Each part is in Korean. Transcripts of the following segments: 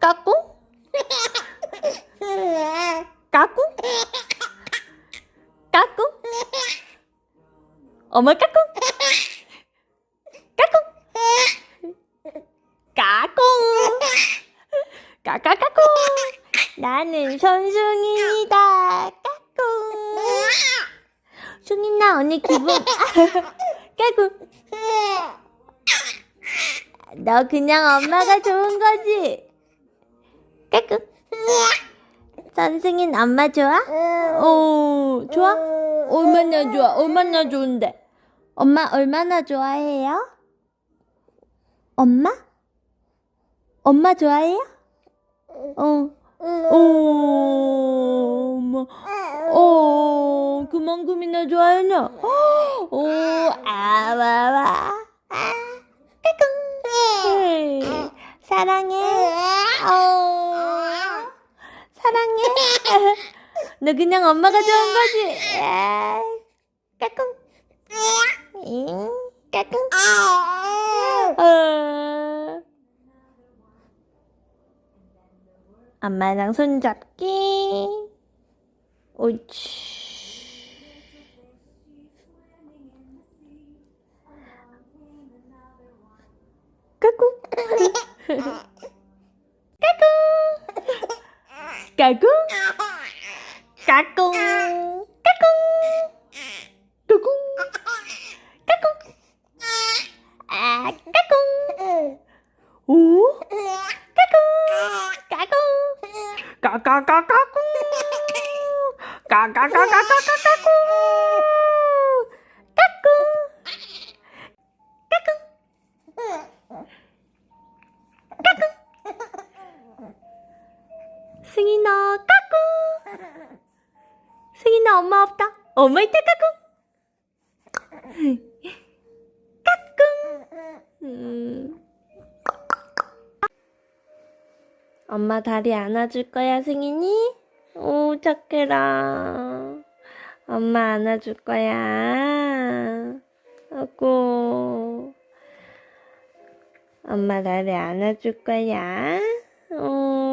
까꿍? 까꿍? 까꿍? 엄마 까꿍? 까꿍? 까꿍? 까까까꿍? 나는 손숭이다. 까꿍? 숭이 나 언니 기분 까꿍? 너 그냥 엄마가 좋은 거지? 까꿍? 선승인 엄마 좋아? 어, 좋아? 얼마나 좋아? 얼마나 좋은데? 엄마 얼마나 좋아해요? 엄마? 엄마 좋아해요? 어, 어, 엄마, 어, 그만큼이나 좋아해요? 오, 아, 와, 와, 아, 까꿍. 네, 사랑해. 어, 사랑해. 너 그냥 엄마가 좋은 거지? 아, 까꿍. 응, 까꿍. 어. 엄마랑 손잡기. 옳지. 까꿍. 까꿍. 까꿍. 까꿍. 까꿍. 까꿍. 까꿍. 아, 까꿍. 오? 까꿍. 까꿍. 까까까까꿍. 까까까까까까꿍. 까 승인아, 까꿍. 승인아, 엄마 없다. 엄마 있다, 까꿍. 까꿍. 음. 엄마 다리 안아줄 거야, 승인이? 오, 착해라. 엄마 안아줄 거야. 아고. 엄마 다리 안아줄 거야. 어,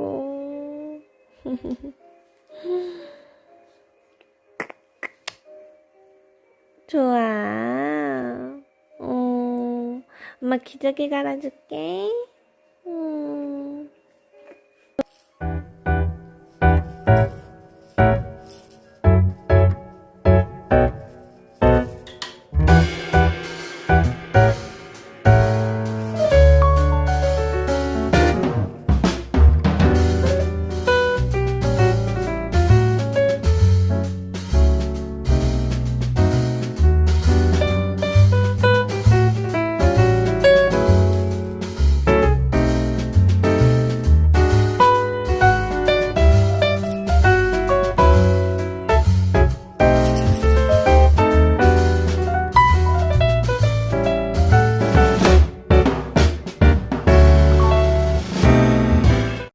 어구구구구, 어구. 좋아. 어, 엄마 기저귀 갈아줄게.